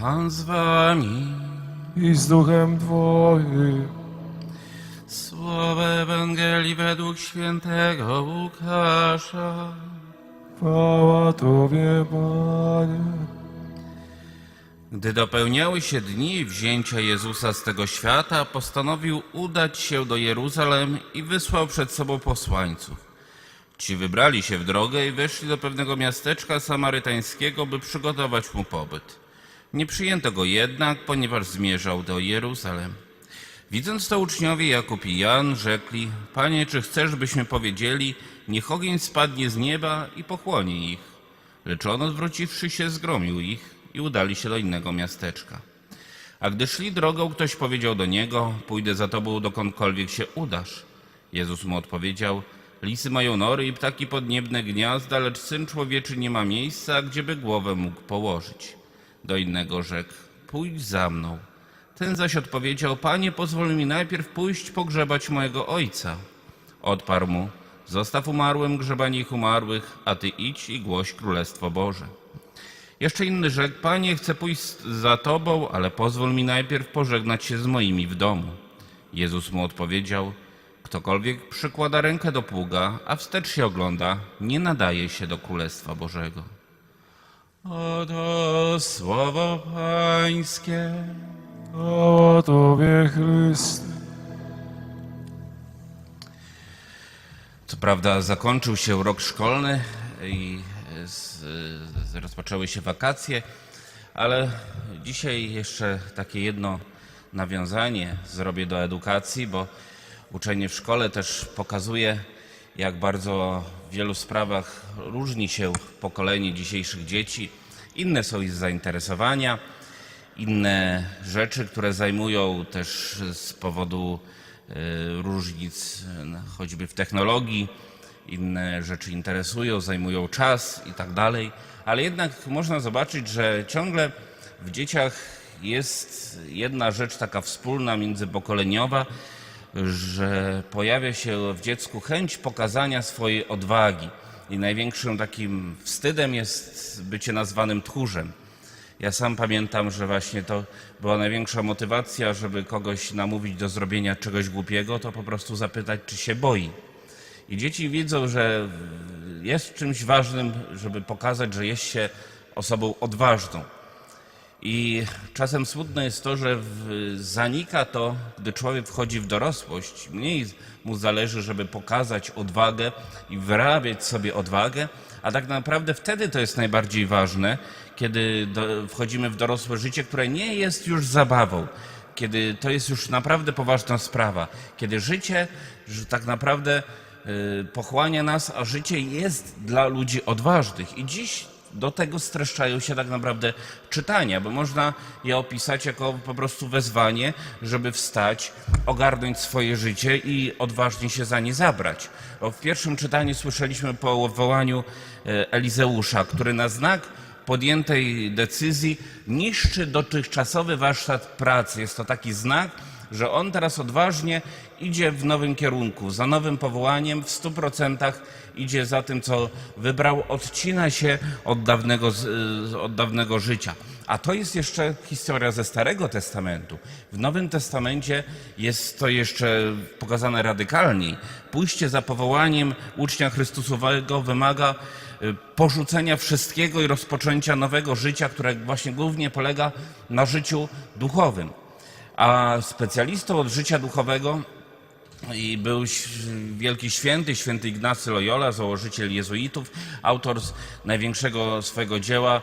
Pan z wami. i z duchem Twoim. Słowo Ewangelii według świętego Łukasza. Chwała Tobie, Panie. Gdy dopełniały się dni wzięcia Jezusa z tego świata, postanowił udać się do Jeruzalem i wysłał przed sobą posłańców. Ci wybrali się w drogę i weszli do pewnego miasteczka samarytańskiego, by przygotować mu pobyt. Nie przyjęto go jednak, ponieważ zmierzał do Jeruzalem. Widząc to uczniowie Jakub i Jan rzekli, Panie, czy chcesz, byśmy powiedzieli, niech ogień spadnie z nieba i pochłonie ich? Lecz on odwróciwszy się, zgromił ich i udali się do innego miasteczka. A gdy szli drogą, ktoś powiedział do niego, pójdę za tobą dokądkolwiek się udasz. Jezus mu odpowiedział, lisy mają nory i ptaki podniebne gniazda, lecz Syn Człowieczy nie ma miejsca, gdzieby głowę mógł położyć. Do innego rzekł, pójdź za mną. Ten zaś odpowiedział, panie, pozwól mi najpierw pójść pogrzebać mojego ojca. Odparł mu, zostaw umarłym grzebanie ich umarłych, a ty idź i głoś Królestwo Boże. Jeszcze inny rzekł, panie, chcę pójść za tobą, ale pozwól mi najpierw pożegnać się z moimi w domu. Jezus mu odpowiedział, ktokolwiek przykłada rękę do pługa, a wstecz się ogląda, nie nadaje się do Królestwa Bożego. Oto słowo Pańskie. Chwała Tobie, Chryste. Co prawda zakończył się rok szkolny i z, z, rozpoczęły się wakacje, ale dzisiaj jeszcze takie jedno nawiązanie zrobię do edukacji, bo uczenie w szkole też pokazuje, jak bardzo w wielu sprawach różni się pokolenie dzisiejszych dzieci. Inne są ich zainteresowania, inne rzeczy, które zajmują też z powodu e, różnic choćby w technologii, inne rzeczy interesują, zajmują czas i tak dalej, ale jednak można zobaczyć, że ciągle w dzieciach jest jedna rzecz taka wspólna, międzypokoleniowa, że pojawia się w dziecku chęć pokazania swojej odwagi. I największym takim wstydem jest bycie nazwanym tchórzem. Ja sam pamiętam, że właśnie to była największa motywacja, żeby kogoś namówić do zrobienia czegoś głupiego, to po prostu zapytać, czy się boi. I dzieci widzą, że jest czymś ważnym, żeby pokazać, że jest się osobą odważną. I czasem smutne jest to, że zanika to, gdy człowiek wchodzi w dorosłość. Mniej mu zależy, żeby pokazać odwagę i wyrabiać sobie odwagę, a tak naprawdę wtedy to jest najbardziej ważne, kiedy do, wchodzimy w dorosłe życie, które nie jest już zabawą, kiedy to jest już naprawdę poważna sprawa, kiedy życie że tak naprawdę y, pochłania nas, a życie jest dla ludzi odważnych. I dziś do tego streszczają się tak naprawdę czytania, bo można je opisać jako po prostu wezwanie, żeby wstać, ogarnąć swoje życie i odważnie się za nie zabrać. Bo w pierwszym czytaniu słyszeliśmy po wołaniu e, Elizeusza, który na znak podjętej decyzji niszczy dotychczasowy warsztat pracy. Jest to taki znak, że on teraz odważnie idzie w nowym kierunku, za nowym powołaniem, w stu procentach idzie za tym, co wybrał, odcina się od dawnego, od dawnego życia. A to jest jeszcze historia ze Starego Testamentu. W Nowym Testamencie jest to jeszcze pokazane radykalniej. Pójście za powołaniem ucznia Chrystusowego wymaga y, porzucenia wszystkiego i rozpoczęcia nowego życia, które właśnie głównie polega na życiu duchowym. A specjalistą od życia duchowego i był wielki święty, święty Ignacy Loyola, założyciel jezuitów, autor największego swojego dzieła y,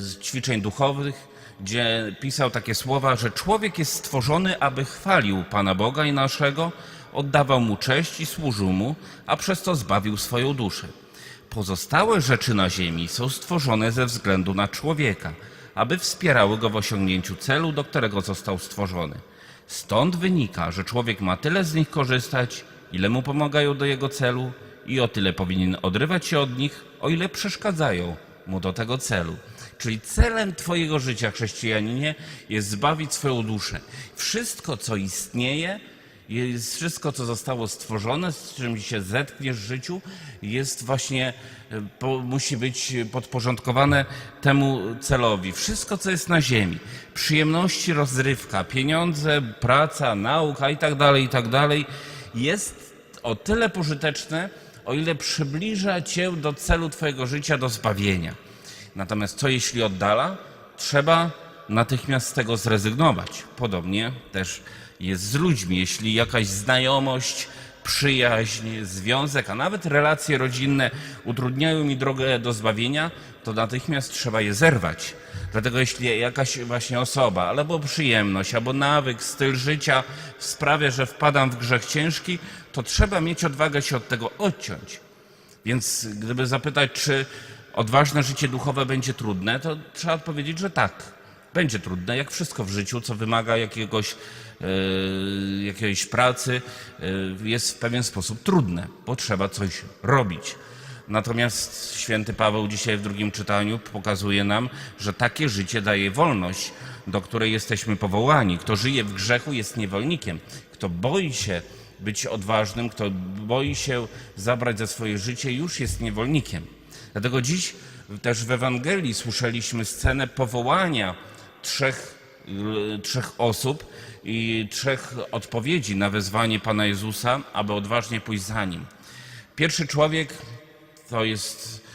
z ćwiczeń duchowych, gdzie pisał takie słowa, że człowiek jest stworzony, aby chwalił Pana Boga i naszego, oddawał Mu cześć i służył Mu, a przez to zbawił swoją duszę. Pozostałe rzeczy na ziemi są stworzone ze względu na człowieka, aby wspierały go w osiągnięciu celu, do którego został stworzony. Stąd wynika, że człowiek ma tyle z nich korzystać, ile mu pomagają do jego celu, i o tyle powinien odrywać się od nich, o ile przeszkadzają mu do tego celu. Czyli celem Twojego życia, chrześcijaninie, jest zbawić swoją duszę. Wszystko, co istnieje, Jest wszystko, co zostało stworzone, z czym się zetkniesz w życiu, jest właśnie, e, musi być podporządkowane temu celowi. Wszystko, co jest na ziemi, przyjemności, rozrywka, pieniądze, praca, nauka i tak dalej, i tak dalej, jest o tyle pożyteczne, o ile przybliża cię do celu twojego życia, do zbawienia. Natomiast co jeśli oddala? Trzeba natychmiast z tego zrezygnować. Podobnie też jest z ludźmi. Jeśli jakaś znajomość, przyjaźń, związek, a nawet relacje rodzinne utrudniają mi drogę do zbawienia, to natychmiast trzeba je zerwać. Dlatego jeśli jakaś właśnie osoba, albo przyjemność, albo nawyk, styl życia sprawia, że wpadam w grzech ciężki, to trzeba mieć odwagę się od tego odciąć. Więc gdyby zapytać, czy odważne życie duchowe będzie trudne, to trzeba odpowiedzieć, że tak. Będzie trudne, jak wszystko w życiu, co wymaga jakiegoś, e, jakiejś pracy, e, jest w pewien sposób trudne, bo trzeba coś robić. Natomiast święty Paweł dzisiaj w drugim czytaniu pokazuje nam, że takie życie daje wolność, do której jesteśmy powołani. Kto żyje w grzechu, jest niewolnikiem. Kto boi się być odważnym, kto boi się zabrać za swoje życie, już jest niewolnikiem. Dlatego dziś też w Ewangelii słyszeliśmy scenę powołania trzech, y, trzech osób i trzech odpowiedzi na wezwanie Pana Jezusa, aby odważnie pójść za Nim. Pierwszy człowiek to jest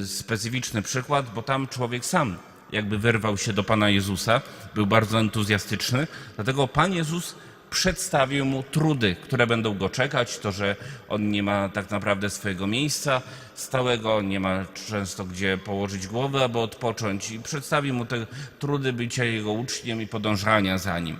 y, specyficzny przykład, bo tam człowiek sam jakby wyrwał się do Pana Jezusa, był bardzo entuzjastyczny, dlatego Pan Jezus przedstawił mu trudy, które będą go czekać, to, że on nie ma tak naprawdę swojego miejsca stałego, nie ma często gdzie położyć głowy, aby odpocząć i przedstawił mu te trudy bycia jego uczniem i podążania za nim.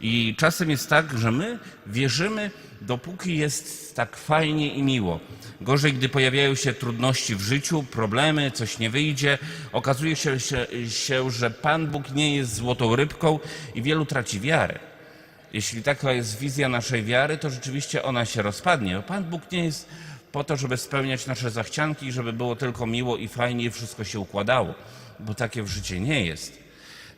I czasem jest tak, że my wierzymy, dopóki jest tak fajnie i miło. Gorzej, gdy pojawiają się trudności w życiu, problemy, coś nie wyjdzie, okazuje się, się, się że Pan Bóg nie jest złotą rybką i wielu traci wiarę. Jeśli taka jest wizja naszej wiary, to rzeczywiście ona się rozpadnie. Pan Bóg nie jest po to, żeby spełniać nasze zachcianki, żeby było tylko miło i fajnie i wszystko się układało, bo takie w życie nie jest.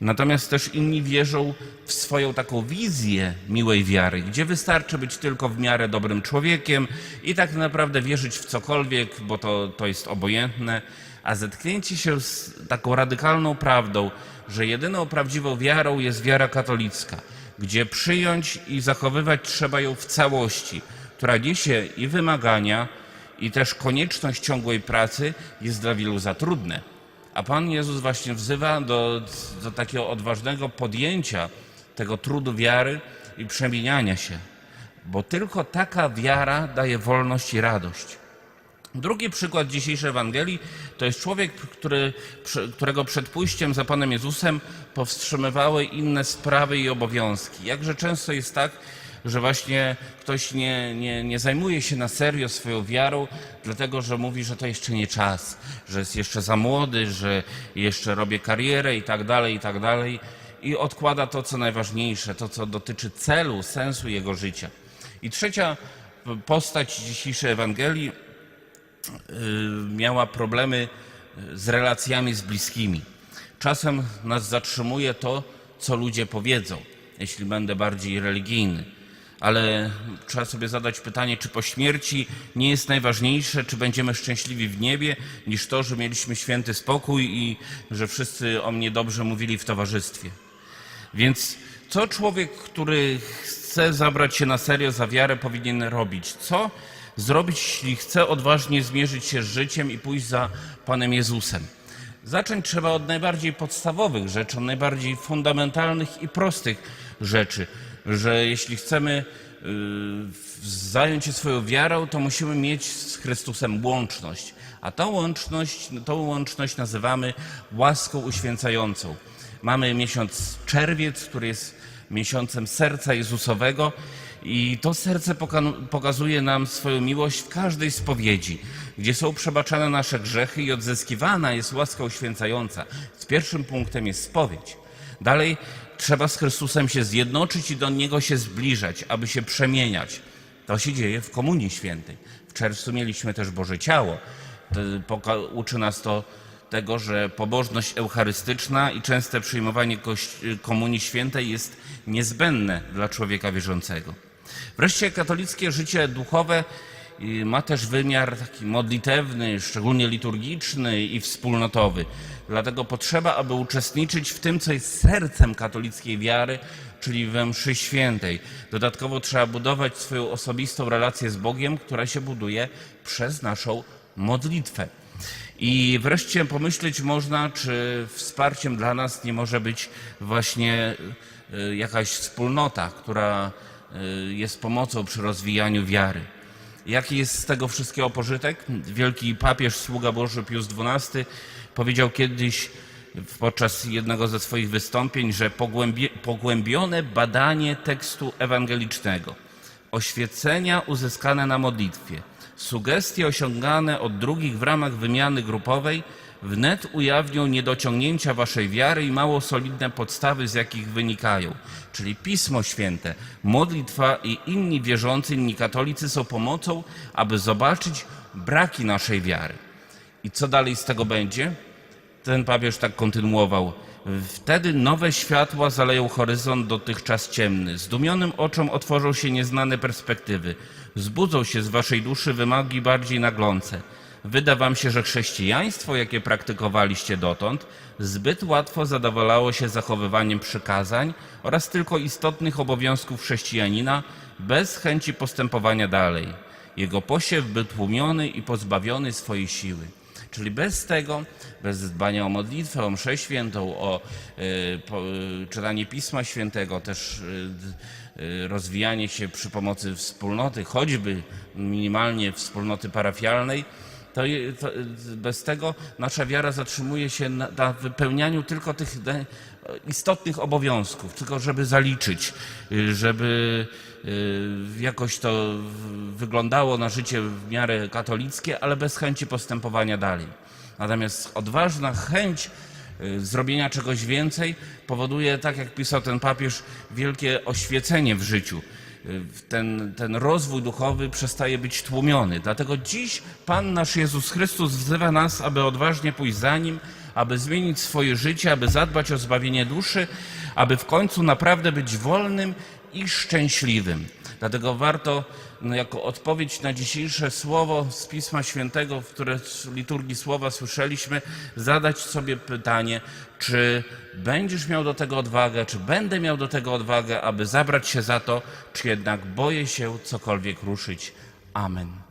Natomiast też inni wierzą w swoją taką wizję miłej wiary, gdzie wystarczy być tylko w miarę dobrym człowiekiem i tak naprawdę wierzyć w cokolwiek, bo to, to jest obojętne, a zetknięcie się z taką radykalną prawdą, że jedyną prawdziwą wiarą jest wiara katolicka, gdzie przyjąć i zachowywać trzeba ją w całości, która niesie i wymagania, i też konieczność ciągłej pracy jest dla wielu za trudne. A Pan Jezus właśnie wzywa do, do takiego odważnego podjęcia tego trudu wiary i przemieniania się, bo tylko taka wiara daje wolność i radość. Drugi przykład dzisiejszej Ewangelii to jest człowiek, który, którego przed pójściem za Panem Jezusem powstrzymywały inne sprawy i obowiązki. Jakże często jest tak, że właśnie ktoś nie, nie, nie zajmuje się na serio swoją wiarą, dlatego że mówi, że to jeszcze nie czas, że jest jeszcze za młody, że jeszcze robię karierę i tak dalej, i tak dalej. I odkłada to, co najważniejsze, to, co dotyczy celu, sensu jego życia. I trzecia postać dzisiejszej Ewangelii miała problemy y, z relacjami z bliskimi. Czasem nas zatrzymuje to, co ludzie powiedzą, jeśli będę bardziej religijny. Ale trzeba sobie zadać pytanie, czy po śmierci nie jest najważniejsze, czy będziemy szczęśliwi w niebie, niż to, że mieliśmy święty spokój i że wszyscy o mnie dobrze mówili w towarzystwie. Więc co człowiek, który chce zabrać się na serio za wiarę, powinien robić? Co zrobić, jeśli chce odważnie zmierzyć się z życiem i pójść za Panem Jezusem? Zacząć trzeba od najbardziej podstawowych rzeczy, od najbardziej fundamentalnych i prostych rzeczy, że jeśli chcemy y, zająć się swoją wiarą, to musimy mieć z Chrystusem łączność. A tą łączność, tą łączność nazywamy łaską uświęcającą. Mamy miesiąc czerwiec, który jest miesiącem serca Jezusowego i to serce poka- pokazuje nam swoją miłość w każdej spowiedzi, gdzie są przebaczane nasze grzechy i odzyskiwana jest łaska uświęcająca. Z pierwszym punktem jest spowiedź. Dalej trzeba z Chrystusem się zjednoczyć i do Niego się zbliżać, aby się przemieniać. To się dzieje w Komunii Świętej. W czerwcu mieliśmy też Boże Ciało. Uczy nas to tego, że pobożność eucharystyczna i częste przyjmowanie Komunii Świętej jest niezbędne dla człowieka wierzącego. Wreszcie katolickie życie duchowe ma też wymiar taki modlitewny, szczególnie liturgiczny i wspólnotowy. Dlatego potrzeba, aby uczestniczyć w tym, co jest sercem katolickiej wiary, czyli we mszy świętej. Dodatkowo trzeba budować swoją osobistą relację z Bogiem, która się buduje przez naszą modlitwę. I wreszcie pomyśleć można, czy wsparciem dla nas nie może być właśnie y, jakaś wspólnota, która jest pomocą przy rozwijaniu wiary. Jaki jest z tego wszystkiego pożytek? Wielki papież, sługa Boży Pius XII powiedział kiedyś podczas jednego ze swoich wystąpień, że pogłębione badanie tekstu ewangelicznego, oświecenia uzyskane na modlitwie, sugestie osiągane od drugich w ramach wymiany grupowej wnet ujawnią niedociągnięcia waszej wiary i mało solidne podstawy, z jakich wynikają. Czyli Pismo Święte, modlitwa i inni wierzący, inni katolicy są pomocą, aby zobaczyć braki naszej wiary. I co dalej z tego będzie? Ten papież tak kontynuował. Wtedy nowe światła zaleją horyzont dotychczas ciemny. Zdumionym oczom otworzą się nieznane perspektywy. Zbudzą się z waszej duszy wymagi bardziej naglące. Wyda wam się, że chrześcijaństwo, jakie praktykowaliście dotąd, zbyt łatwo zadowalało się zachowywaniem przykazań oraz tylko istotnych obowiązków chrześcijanina bez chęci postępowania dalej. Jego posiew był tłumiony i pozbawiony swojej siły. Czyli bez tego, bez dbania o modlitwę, o mszę świętą, o y, po, y, czytanie Pisma Świętego, też y, y, rozwijanie się przy pomocy wspólnoty, choćby minimalnie wspólnoty parafialnej, to, to y, bez tego nasza wiara zatrzymuje się na, na wypełnianiu tylko tych istotnych obowiązków, tylko żeby zaliczyć, y, żeby y, jakoś to wyglądało na życie w miarę katolickie, ale bez chęci postępowania dalej. Natomiast odważna chęć zrobienia czegoś więcej powoduje, tak jak pisał ten papież, wielkie oświecenie w życiu. Ten, ten rozwój duchowy przestaje być tłumiony. Dlatego dziś Pan nasz Jezus Chrystus wzywa nas, aby odważnie pójść za Nim, aby zmienić swoje życie, aby zadbać o zbawienie duszy, aby w końcu naprawdę być wolnym i szczęśliwym. Dlatego warto, no, jako odpowiedź na dzisiejsze słowo z Pisma Świętego, które z liturgii słowa słyszeliśmy, zadać sobie pytanie, czy będziesz miał do tego odwagę, czy będę miał do tego odwagę, aby zabrać się za to, czy jednak boję się cokolwiek ruszyć. Amen.